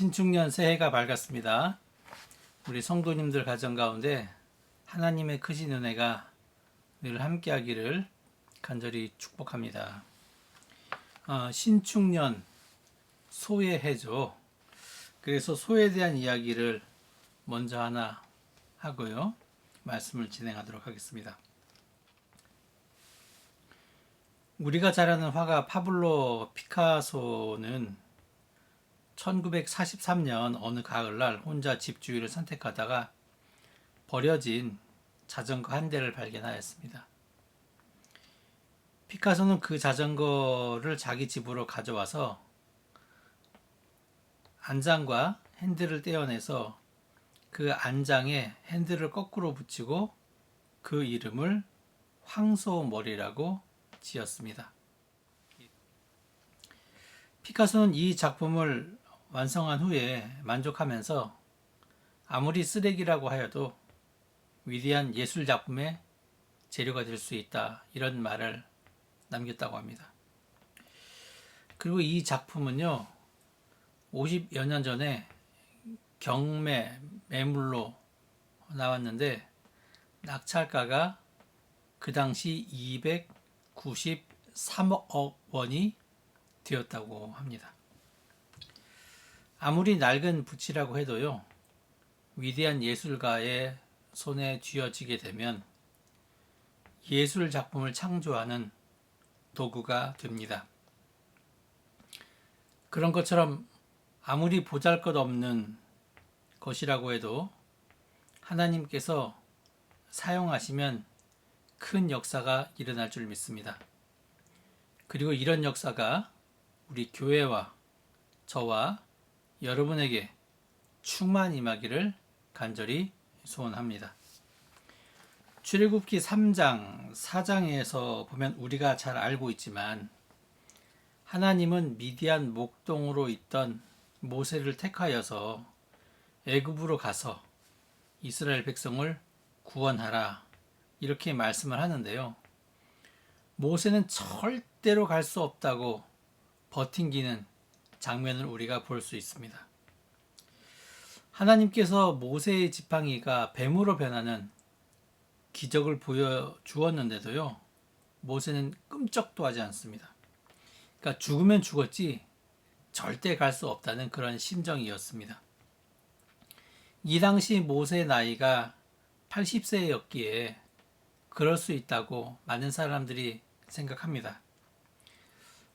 신축년 새해가 밝았습니다. 우리 성도님들 가정 가운데 하나님의 크신 은혜가 늘 함께하기를 간절히 축복합니다. 어, 신축년 소의 해죠. 그래서 소에 대한 이야기를 먼저 하나 하고요. 말씀을 진행하도록 하겠습니다. 우리가 잘 아는 화가 파블로 피카소는 1943년 어느 가을날 혼자 집 주위를 선택하다가 버려진 자전거 한 대를 발견하였습니다. 피카소는 그 자전거를 자기 집으로 가져와서 안장과 핸들을 떼어내서 그 안장에 핸들을 거꾸로 붙이고 그 이름을 황소머리라고 지었습니다. 피카소는 이 작품을 완성한 후에 만족하면서 아무리 쓰레기라고 하여도 위대한 예술 작품의 재료가 될 수 있다 이런 말을 남겼다고 합니다. 그리고 이 작품은요 50여 년 전에 경매 매물로 나왔는데 낙찰가가 그 당시 293억 원이 되었다고 합니다. 아무리 낡은 붓이라고 해도요, 위대한 예술가의 손에 쥐어지게 되면 예술 작품을 창조하는 도구가 됩니다. 그런 것처럼 아무리 보잘 것 없는 것이라고 해도 하나님께서 사용하시면 큰 역사가 일어날 줄 믿습니다. 그리고 이런 역사가 우리 교회와 저와 여러분에게 충만 임하기를 간절히 소원합니다. 출애굽기 3장, 4장에서 보면 우리가 잘 알고 있지만 하나님은 미디안 목동으로 있던 모세를 택하여서 애굽으로 가서 이스라엘 백성을 구원하라 이렇게 말씀을 하는데요. 모세는 절대로 갈 수 없다고 버팅기는 장면을 우리가 볼 수 있습니다. 하나님께서 모세의 지팡이가 뱀으로 변하는 기적을 보여 주었는데도요, 모세는 끔찍도 하지 않습니다. 그러니까 죽으면 죽었지 절대 갈 수 없다는 그런 심정이었습니다. 이 당시 모세의 나이가 80세였기에 그럴 수 있다고 많은 사람들이 생각합니다.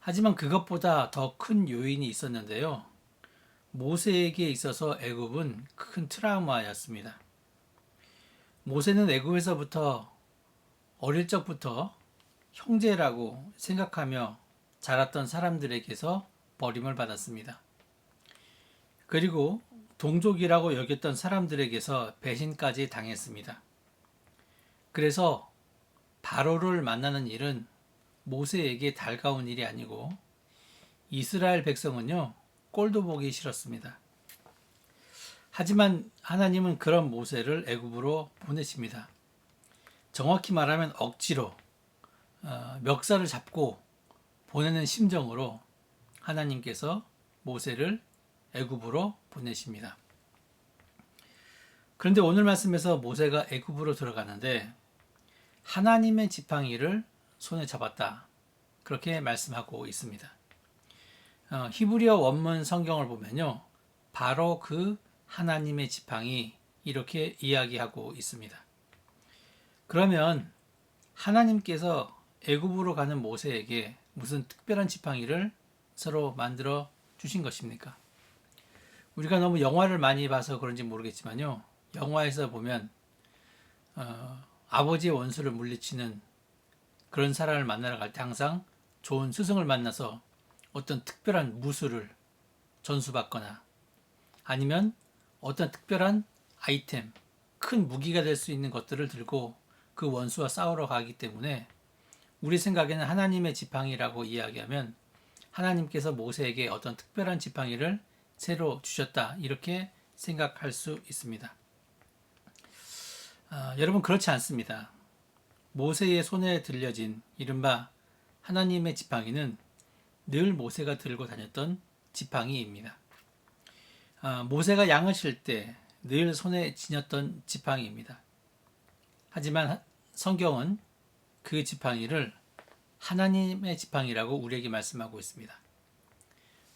하지만 그것보다 더 큰 요인이 있었는데요. 모세에게 있어서 애굽은 큰 트라우마였습니다. 모세는 애굽에서부터 어릴 적부터 형제라고 생각하며 자랐던 사람들에게서 버림을 받았습니다. 그리고 동족이라고 여겼던 사람들에게서 배신까지 당했습니다. 그래서 바로를 만나는 일은 모세에게 달가운 일이 아니고 이스라엘 백성은요 꼴도 보기 싫었습니다. 하지만 하나님은 그런 모세를 애굽으로 보내십니다. 정확히 말하면 억지로 어, 멱살을 잡고 보내는 심정으로 하나님께서 모세를 애굽으로 보내십니다. 그런데 오늘 말씀에서 모세가 애굽으로 들어가는데 하나님의 지팡이를 손에 잡았다. 그렇게 말씀하고 있습니다. 어, 히브리어 원문 성경을 보면요. 바로 그 하나님의 지팡이 이렇게 이야기하고 있습니다. 그러면 하나님께서 애굽으로 가는 모세에게 무슨 특별한 지팡이를 서로 만들어 주신 것입니까? 우리가 너무 영화를 많이 봐서 그런지 모르겠지만요. 영화에서 보면 어, 아버지의 원수를 물리치는 그런 사람을 만나러 갈 때 항상 좋은 스승을 만나서 어떤 특별한 무술을 전수받거나 아니면 어떤 특별한 아이템, 큰 무기가 될 수 있는 것들을 들고 그 원수와 싸우러 가기 때문에 우리 생각에는 하나님의 지팡이라고 이야기하면 하나님께서 모세에게 어떤 특별한 지팡이를 새로 주셨다 이렇게 생각할 수 있습니다. 아, 여러분 그렇지 않습니다. 모세의 손에 들려진 이른바 하나님의 지팡이는 늘 모세가 들고 다녔던 지팡이입니다. 어, 모세가 양을 칠 때 늘 손에 지녔던 지팡이입니다. 하지만 하- 성경은 그 지팡이를 하나님의 지팡이라고 우리에게 말씀하고 있습니다.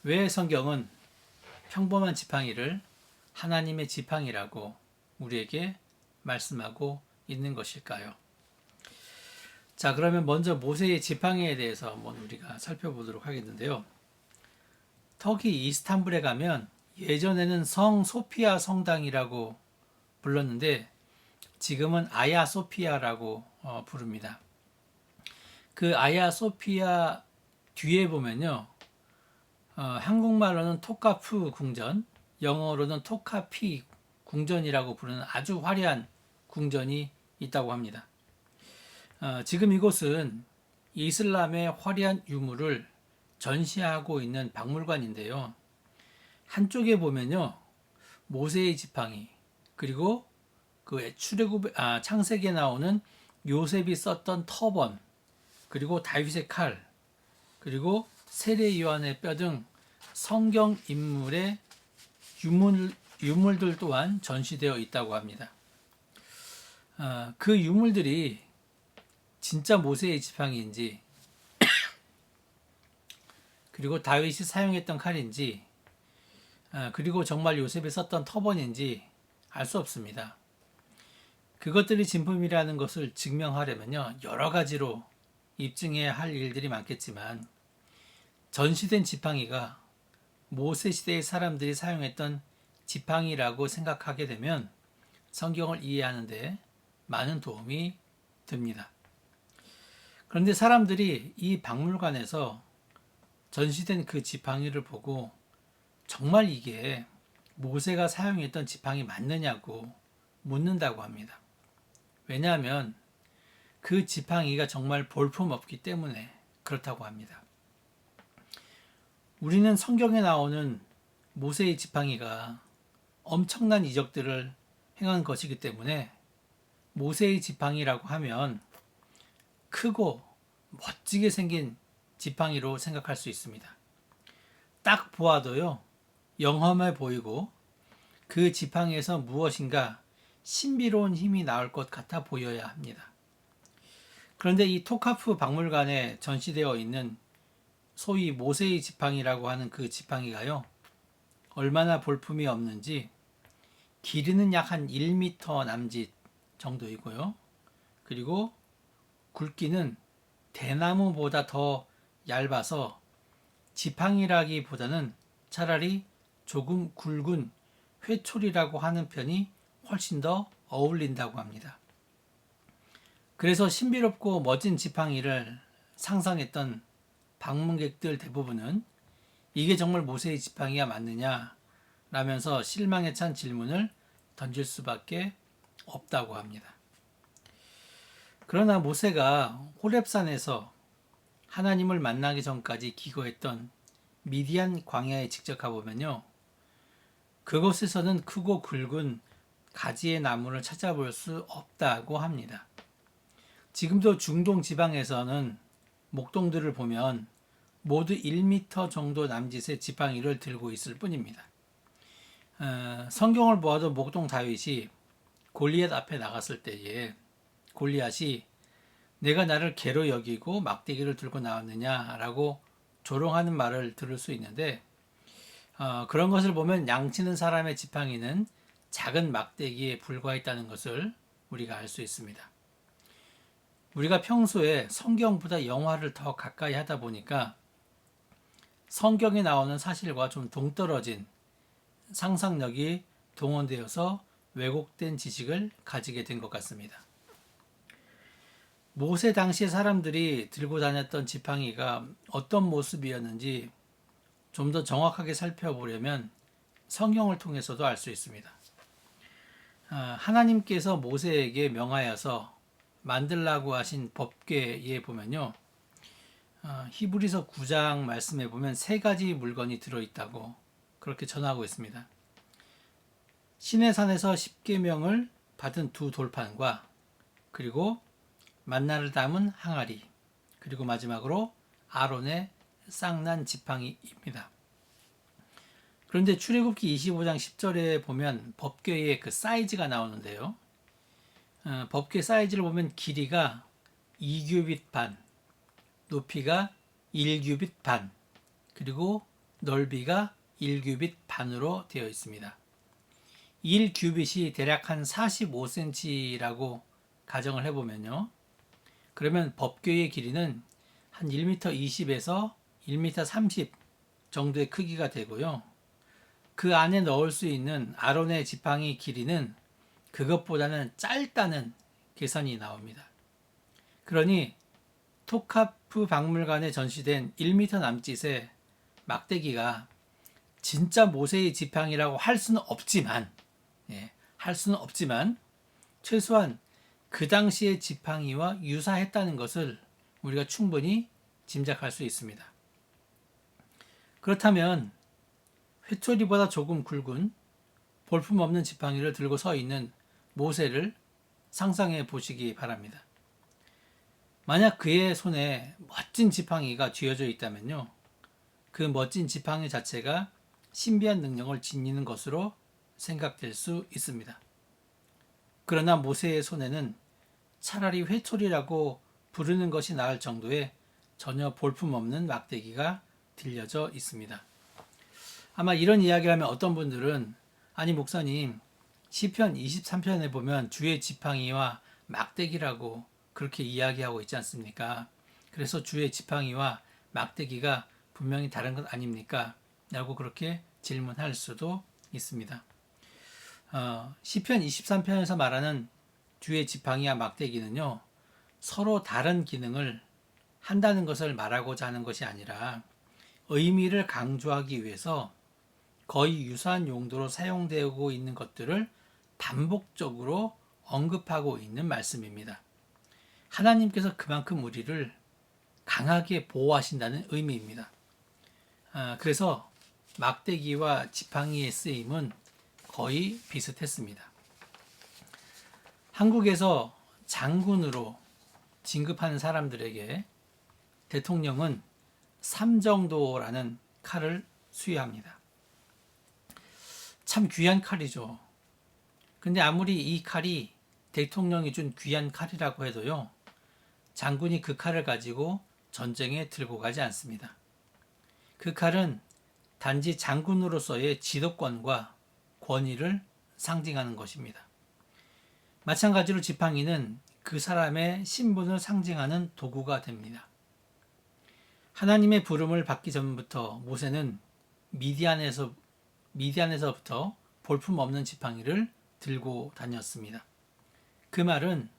왜 성경은 평범한 지팡이를 하나님의 지팡이라고 우리에게 말씀하고 있는 것일까요? 자, 그러면 먼저 모세의 지팡이에 대해서 한번 우리가 살펴보도록 하겠는데요. 터키 이스탄불에 가면 예전에는 성 소피아 성당이라고 불렀는데 지금은 아야 소피아라고 어, 부릅니다. 그 아야 소피아 뒤에 보면요. 어, 한국말로는 토카프 궁전, 영어로는 토카피 궁전이라고 부르는 아주 화려한 궁전이 있다고 합니다. 어, 지금 이곳은 이슬람의 화려한 유물을 전시하고 있는 박물관인데요. 한쪽에 보면요. 모세의 지팡이, 그리고 그 출애굽 아, 창세기에 나오는 요셉이 썼던 터번, 그리고 다윗의 칼, 그리고 세례 요한의 뼈 등 성경 인물의 유물 유물들 또한 전시되어 있다고 합니다. 아, 그 유물들이 진짜 모세의 지팡이인지 그리고 다윗이 사용했던 칼인지 아, 그리고 정말 요셉이 썼던 터번인지 알 수 없습니다. 그것들이 진품이라는 것을 증명하려면요 여러 가지로 입증해야 할 일들이 많겠지만 전시된 지팡이가 모세 시대의 사람들이 사용했던 지팡이라고 생각하게 되면 성경을 이해하는데 많은 도움이 됩니다. 그런데 사람들이 이 박물관에서 전시된 그 지팡이를 보고 정말 이게 모세가 사용했던 지팡이 맞느냐고 묻는다고 합니다. 왜냐하면 그 지팡이가 정말 볼품 없기 때문에 그렇다고 합니다. 우리는 성경에 나오는 모세의 지팡이가 엄청난 이적들을 행한 것이기 때문에 모세의 지팡이라고 하면 크고 멋지게 생긴 지팡이로 생각할 수 있습니다. 딱 보아도요, 영험해 보이고 그 지팡이에서 무엇인가 신비로운 힘이 나올 것 같아 보여야 합니다. 그런데 이 토카프 박물관에 전시되어 있는 소위 모세의 지팡이라고 하는 그 지팡이가요, 얼마나 볼품이 없는지 길이는 약 한 1m 남짓 정도이고요. 그리고 굵기는 대나무보다 더 얇아서 지팡이라기보다는 차라리 조금 굵은 회초리라고 하는 편이 훨씬 더 어울린다고 합니다. 그래서 신비롭고 멋진 지팡이를 상상했던 방문객들 대부분은 이게 정말 모세의 지팡이가 맞느냐 라면서 실망에 찬 질문을 던질 수밖에 없다고 합니다. 그러나 모세가 호렙산에서 하나님을 만나기 전까지 기거했던 미디안 광야에 직접 가보면요. 그곳에서는 크고 굵은 가지의 나무를 찾아볼 수 없다고 합니다. 지금도 중동 지방에서는 목동들을 보면 모두 1m 정도 남짓의 지팡이를 들고 있을 뿐입니다. 어, 성경을 보아도 목동 다윗이 골리앗 앞에 나갔을 때에 골리앗이 내가 나를 개로 여기고 막대기를 들고 나왔느냐라고 조롱하는 말을 들을 수 있는데 어, 그런 것을 보면 양치는 사람의 지팡이는 작은 막대기에 불과했다는 것을 우리가 알 수 있습니다. 우리가 평소에 성경보다 영화를 더 가까이 하다 보니까 성경에 나오는 사실과 좀 동떨어진 상상력이 동원되어서 왜곡된 지식을 가지게 된 것 같습니다. 모세 당시 사람들이 들고 다녔던 지팡이가 어떤 모습이었는지 좀 더 정확하게 살펴보려면 성경을 통해서도 알 수 있습니다. 아, 하나님께서 모세에게 명하여서 만들라고 하신 법궤에 보면요. 어, 히브리서 9장 말씀에 보면 세 가지 물건이 들어있다고 그렇게 전하고 있습니다. 시내산에서 십계명을 받은 두 돌판과 그리고 만나를 담은 항아리 그리고 마지막으로 아론의 쌍난 지팡이입니다. 그런데 출애굽기 25장 10절에 보면 법궤의 그 사이즈가 나오는데요. 어, 법궤 사이즈를 보면 길이가 2규빗 반, 높이가 1규빗 반, 그리고 넓이가 1규빗 반으로 되어 있습니다. 1규빗이 대략 한 45cm라고 가정을 해보면요. 그러면 법궤의 길이는 한 1m 20에서 1m 30 정도의 크기가 되고요. 그 안에 넣을 수 있는 아론의 지팡이 길이는 그것보다는 짧다는 계산이 나옵니다. 그러니 토카프 박물관에 전시된 1m 남짓의 막대기가 진짜 모세의 지팡이라고 할 수는 없지만, 예, 할 수는 없지만, 최소한 그 당시의 지팡이와 유사했다는 것을 우리가 충분히 짐작할 수 있습니다. 그렇다면 회초리보다 조금 굵은 볼품없는 지팡이를 들고 서 있는 모세를 상상해 보시기 바랍니다. 만약 그의 손에 멋진 지팡이가 쥐어져 있다면요. 그 멋진 지팡이 자체가 신비한 능력을 지니는 것으로 생각될 수 있습니다. 그러나 모세의 손에는 차라리 회초리라고 부르는 것이 나을 정도의 전혀 볼품없는 막대기가 들려져 있습니다. 아마 이런 이야기를 하면 어떤 분들은 아니 목사님 시편 23편에 보면 주의 지팡이와 막대기라고 그렇게 이야기하고 있지 않습니까? 그래서 주의 지팡이와 막대기가 분명히 다른 것 아닙니까? 라고 그렇게 질문할 수도 있습니다. 어, 시편 23편에서 말하는 주의 지팡이와 막대기는요, 서로 다른 기능을 한다는 것을 말하고자 하는 것이 아니라 의미를 강조하기 위해서 거의 유사한 용도로 사용되고 있는 것들을 반복적으로 언급하고 있는 말씀입니다. 하나님께서 그만큼 우리를 강하게 보호하신다는 의미입니다. 아, 그래서 막대기와 지팡이의 쓰임은 거의 비슷했습니다. 한국에서 장군으로 진급하는 사람들에게 대통령은 삼정도라는 칼을 수여합니다. 참 귀한 칼이죠. 근데 아무리 이 칼이 대통령이 준 귀한 칼이라고 해도요, 장군이 그 칼을 가지고 전쟁에 들고 가지 않습니다. 그 칼은 단지 장군으로서의 지도권과 권위를 상징하는 것입니다. 마찬가지로 지팡이는 그 사람의 신분을 상징하는 도구가 됩니다. 하나님의 부름을 받기 전부터 모세는 미디안에서 미디안에서부터 볼품없는 지팡이를 들고 다녔습니다. 그 말은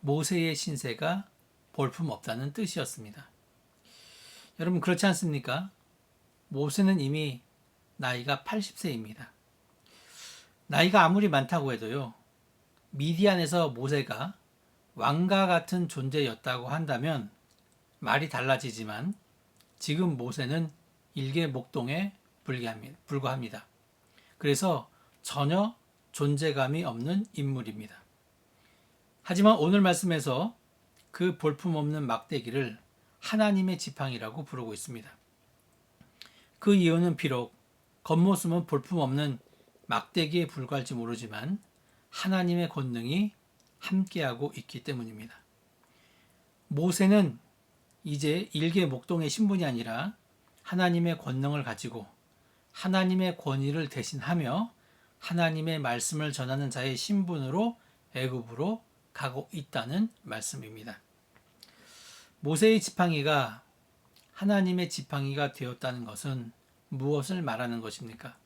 모세의 신세가 볼품없다는 뜻이었습니다. 여러분 그렇지 않습니까? 모세는 이미 나이가 80세입니다. 나이가 아무리 많다고 해도요. 미디안에서 모세가 왕과 같은 존재였다고 한다면 말이 달라지지만 지금 모세는 일개 목동에 불과합니다. 그래서 전혀 존재감이 없는 인물입니다. 하지만 오늘 말씀에서 그 볼품없는 막대기를 하나님의 지팡이라고 부르고 있습니다. 그 이유는 비록 겉모습은 볼품없는 막대기에 불과할지 모르지만 하나님의 권능이 함께하고 있기 때문입니다. 모세는 이제 일개 목동의 신분이 아니라 하나님의 권능을 가지고 하나님의 권위를 대신하며 하나님의 말씀을 전하는 자의 신분으로 애굽으로 가고 있다는 말씀입니다. 모세의 지팡이가 하나님의 지팡이가 되었다는 것은 무엇을 말하는 것입니까?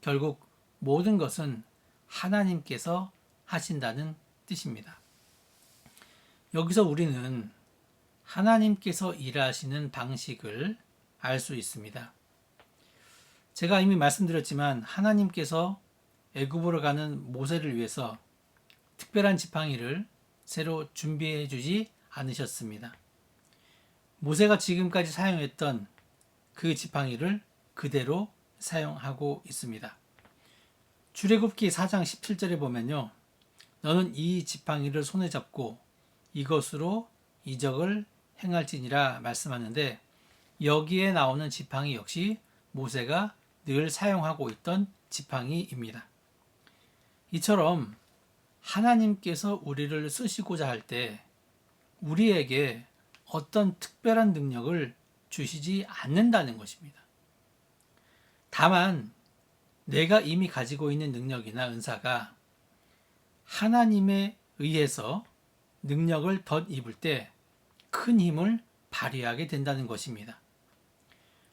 결국 모든 것은 하나님께서 하신다는 뜻입니다. 여기서 우리는 하나님께서 일하시는 방식을 알 수 있습니다. 제가 이미 말씀드렸지만 하나님께서 애굽으로 가는 모세를 위해서 특별한 지팡이를 새로 준비해 주지 않으셨습니다. 모세가 지금까지 사용했던 그 지팡이를 그대로 사용하고 있습니다. 출애굽기 4장 17절에 보면요. 너는 이 지팡이를 손에 잡고 이것으로 이적을 행할지니라 말씀하는데 여기에 나오는 지팡이 역시 모세가 늘 사용하고 있던 지팡이입니다. 이처럼 하나님께서 우리를 쓰시고자 할 때 우리에게 어떤 특별한 능력을 주시지 않는다는 것입니다. 다만 내가 이미 가지고 있는 능력이나 은사가 하나님에 의해서 능력을 덧입을 때 큰 힘을 발휘하게 된다는 것입니다.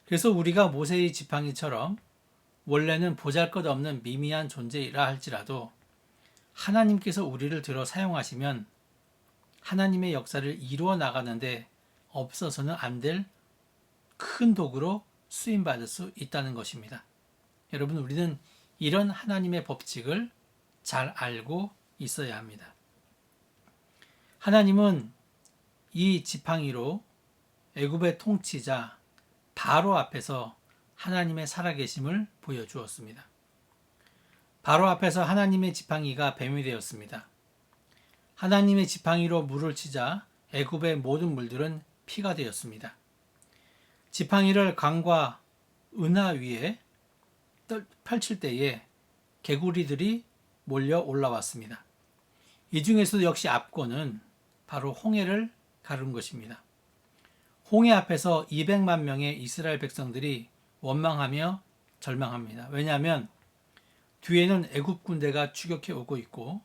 그래서 우리가 모세의 지팡이처럼 원래는 보잘 것 없는 미미한 존재이라 할지라도 하나님께서 우리를 들어 사용하시면 하나님의 역사를 이루어 나가는데 없어서는 안 될 큰 도구로 쓰임받을 수 있다는 것입니다. 여러분, 우리는 이런 하나님의 법칙을 잘 알고 있어야 합니다. 하나님은 이 지팡이로 애굽의 통치자 바로 앞에서 하나님의 살아계심을 보여주었습니다. 바로 앞에서 하나님의 지팡이가 뱀이 되었습니다. 하나님의 지팡이로 물을 치자 애굽의 모든 물들은 피가 되었습니다. 지팡이를 강과 은하 위에 펼칠 때에 개구리들이 몰려 올라왔습니다. 이 중에서도 역시 압권은 바로 홍해를 가른 것입니다. 홍해 앞에서 200만 명의 이스라엘 백성들이 원망하며 절망합니다. 왜냐하면 뒤에는 애굽 군대가 추격해 오고 있고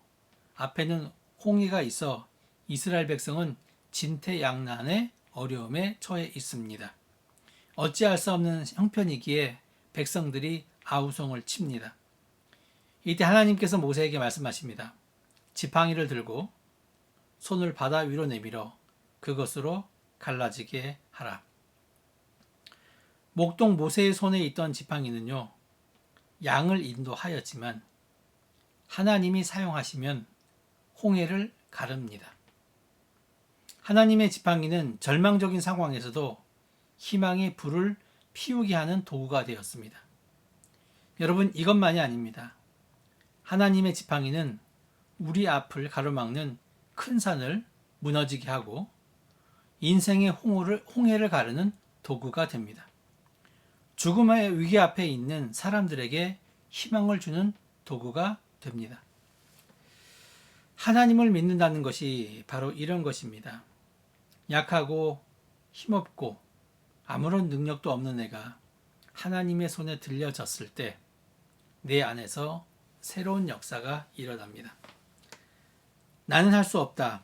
앞에는 홍해가 있어 이스라엘 백성은 진퇴양난의 어려움에 처해 있습니다. 어찌할 수 없는 형편이기에 백성들이 아우성을 칩니다. 이때 하나님께서 모세에게 말씀하십니다. 지팡이를 들고 손을 바다 위로 내밀어 그것으로 갈라지게 하라. 목동 모세의 손에 있던 지팡이는요, 양을 인도하였지만 하나님이 사용하시면 홍해를 가릅니다. 하나님의 지팡이는 절망적인 상황에서도 희망의 불을 피우게 하는 도구가 되었습니다. 여러분, 이것만이 아닙니다. 하나님의 지팡이는 우리 앞을 가로막는 큰 산을 무너지게 하고 인생의 홍해를, 홍해를 가르는 도구가 됩니다. 죽음의 위기 앞에 있는 사람들에게 희망을 주는 도구가 됩니다. 하나님을 믿는다는 것이 바로 이런 것입니다. 약하고 힘없고 아무런 능력도 없는 내가 하나님의 손에 들려졌을 때 내 안에서 새로운 역사가 일어납니다. 나는 할 수 없다.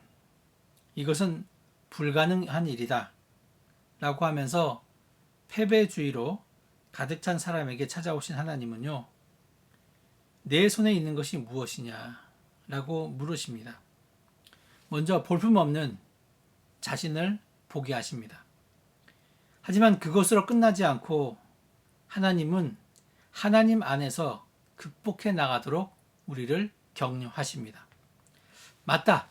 이것은 불가능한 일이다. 라고 하면서 패배주의로 가득 찬 사람에게 찾아오신 하나님은요, 내 손에 있는 것이 무엇이냐? 라고 물으십니다. 먼저 볼품없는 자신을 보게 하십니다. 하지만 그것으로 끝나지 않고 하나님은 하나님 안에서 극복해 나가도록 우리를 격려하십니다. 맞다.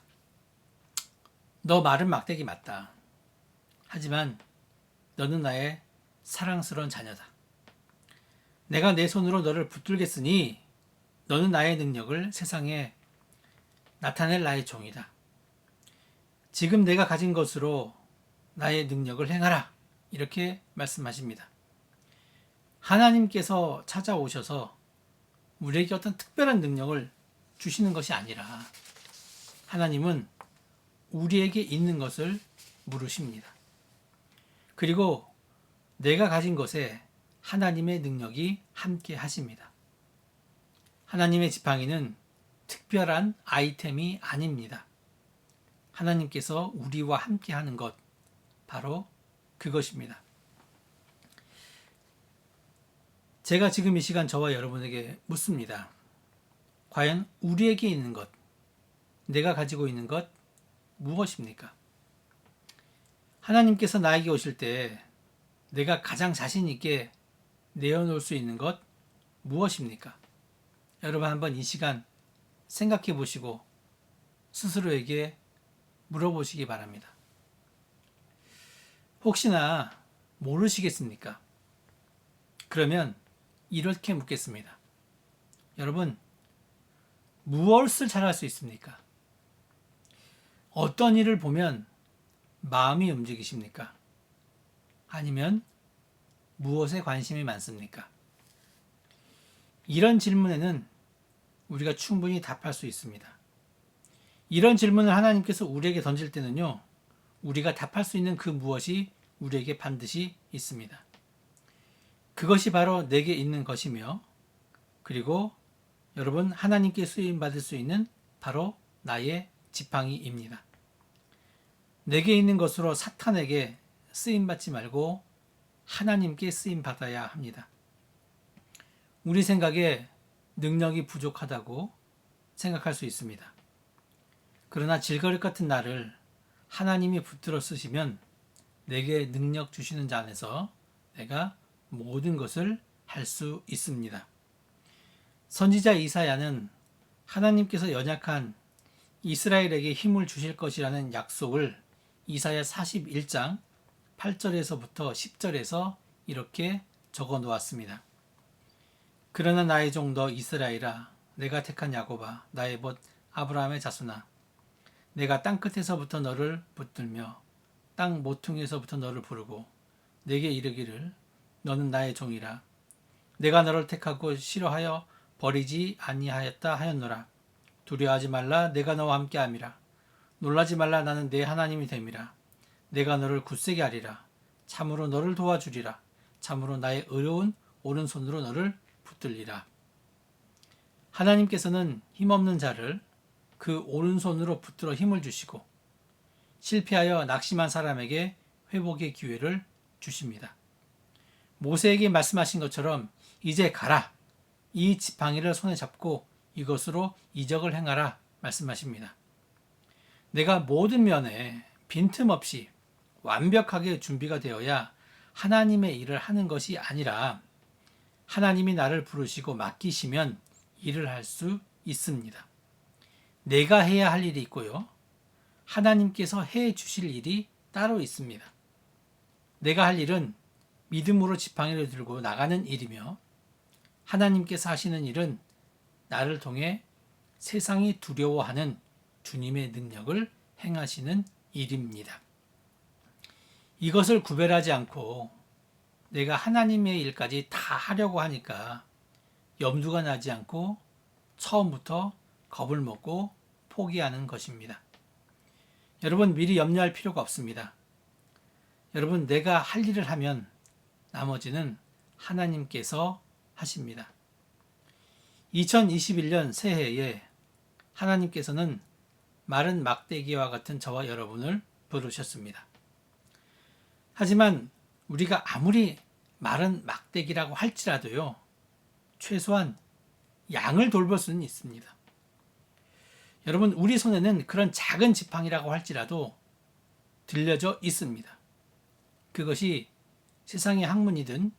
너 말은 막대기 맞다. 하지만 너는 나의 사랑스러운 자녀다. 내가 내 손으로 너를 붙들겠으니 너는 나의 능력을 세상에 나타낼 나의 종이다. 지금 내가 가진 것으로 나의 능력을 행하라. 이렇게 말씀하십니다. 하나님께서 찾아오셔서 우리에게 어떤 특별한 능력을 주시는 것이 아니라 하나님은 우리에게 있는 것을 물으십니다. 그리고 내가 가진 것에 하나님의 능력이 함께 하십니다. 하나님의 지팡이는 특별한 아이템이 아닙니다. 하나님께서 우리와 함께 하는 것, 바로 그것입니다. 제가 지금 이 시간 저와 여러분에게 묻습니다. 과연 우리에게 있는 것, 내가 가지고 있는 것 무엇입니까? 하나님께서 나에게 오실 때 내가 가장 자신 있게 내어놓을 수 있는 것 무엇입니까? 여러분 한번 이 시간 생각해 보시고 스스로에게 물어보시기 바랍니다. 혹시나 모르시겠습니까? 그러면 이렇게 묻겠습니다. 여러분, 무엇을 잘할 수 있습니까? 어떤 일을 보면 마음이 움직이십니까? 아니면 무엇에 관심이 많습니까? 이런 질문에는 우리가 충분히 답할 수 있습니다. 이런 질문을 하나님께서 우리에게 던질 때는요, 우리가 답할 수 있는 그 무엇이 우리에게 반드시 있습니다. 그것이 바로 내게 있는 것이며, 그리고 여러분 하나님께 쓰임 받을 수 있는 바로 나의 지팡이입니다. 내게 있는 것으로 사탄에게 쓰임 받지 말고 하나님께 쓰임 받아야 합니다. 우리 생각에 능력이 부족하다고 생각할 수 있습니다. 그러나 질거릇 같은 나를 하나님이 붙들어 쓰시면 내게 능력 주시는 자 안에서 내가 모든 것을 할 수 있습니다. 선지자 이사야는 하나님께서 연약한 이스라엘에게 힘을 주실 것이라는 약속을 이사야 41장 8절에서부터 10절에서 이렇게 적어 놓았습니다. 그러나 나의 종도 이스라엘아 내가 택한 야곱아 나의 벗 아브라함의 자손아 내가 땅 끝에서부터 너를 붙들며 땅 모퉁이에서부터 너를 부르고 내게 이르기를 너는 나의 종이라. 내가 너를 택하고 싫어하여 버리지 아니하였다 하였노라. 두려워하지 말라. 내가 너와 함께 함이라. 놀라지 말라. 나는 내 하나님이 됨이라. 내가 너를 굳세게 하리라. 참으로 너를 도와주리라. 참으로 나의 어려운 오른손으로 너를 붙들리라. 하나님께서는 힘없는 자를 그 오른손으로 붙들어 힘을 주시고 실패하여 낙심한 사람에게 회복의 기회를 주십니다. 모세에게 말씀하신 것처럼 이제 가라. 이 지팡이를 손에 잡고 이것으로 이적을 행하라 말씀하십니다. 내가 모든 면에 빈틈없이 완벽하게 준비가 되어야 하나님의 일을 하는 것이 아니라 하나님이 나를 부르시고 맡기시면 일을 할 수 있습니다. 내가 해야 할 일이 있고요. 하나님께서 해 주실 일이 따로 있습니다. 내가 할 일은 믿음으로 지팡이를 들고 나가는 일이며 하나님께서 하시는 일은 나를 통해 세상이 두려워하는 주님의 능력을 행하시는 일입니다. 이것을 구별하지 않고 내가 하나님의 일까지 다 하려고 하니까 염두가 나지 않고 처음부터 겁을 먹고 포기하는 것입니다. 여러분 미리 염려할 필요가 없습니다. 여러분 내가 할 일을 하면 나머지는 하나님께서 하십니다. 2021년 새해에 하나님께서는 마른 막대기와 같은 저와 여러분을 부르셨습니다. 하지만 우리가 아무리 마른 막대기라고 할지라도요, 최소한 양을 돌볼 수는 있습니다. 여러분, 우리 손에는 그런 작은 지팡이라고 할지라도 들려져 있습니다. 그것이 세상의 학문이든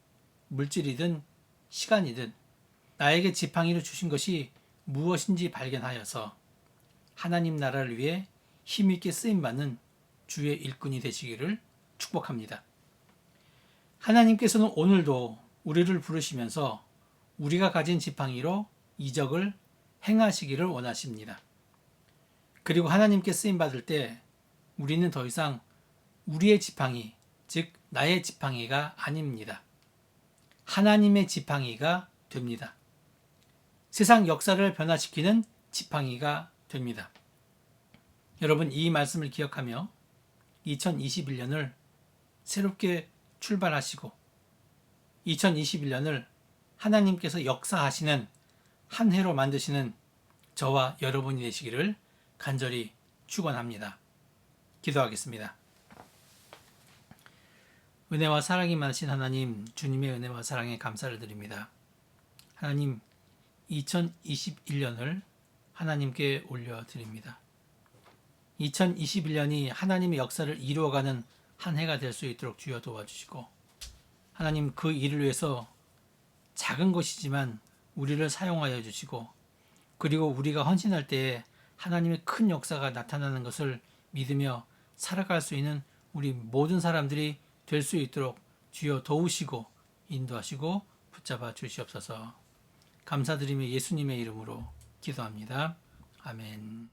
물질이든 시간이든 나에게 지팡이를 주신 것이 무엇인지 발견하여서 하나님 나라를 위해 힘있게 쓰임받는 주의 일꾼이 되시기를 축복합니다. 하나님께서는 오늘도 우리를 부르시면서 우리가 가진 지팡이로 이적을 행하시기를 원하십니다. 그리고 하나님께 쓰임 받을 때 우리는 더 이상 우리의 지팡이, 즉 나의 지팡이가 아닙니다. 하나님의 지팡이가 됩니다. 세상 역사를 변화시키는 지팡이가 됩니다. 여러분 이 말씀을 기억하며 2021년을 새롭게 출발하시고 2021년을 하나님께서 역사하시는 한 해로 만드시는 저와 여러분이 되시기를 간절히 축원합니다. 기도하겠습니다. 은혜와 사랑이 많으신 하나님, 주님의 은혜와 사랑에 감사를 드립니다. 하나님, 2021년을 하나님께 올려드립니다. 2021년이 하나님의 역사를 이루어가는 한 해가 될 수 있도록 주여 도와주시고, 하나님 그 일을 위해서 작은 것이지만 우리를 사용하여 주시고, 그리고 우리가 헌신할 때에 하나님의 큰 역사가 나타나는 것을 믿으며 살아갈 수 있는 우리 모든 사람들이 될 수 있도록 주여 도우시고 인도하시고 붙잡아 주시옵소서. 감사드리며 예수님의 이름으로 기도합니다. 아멘.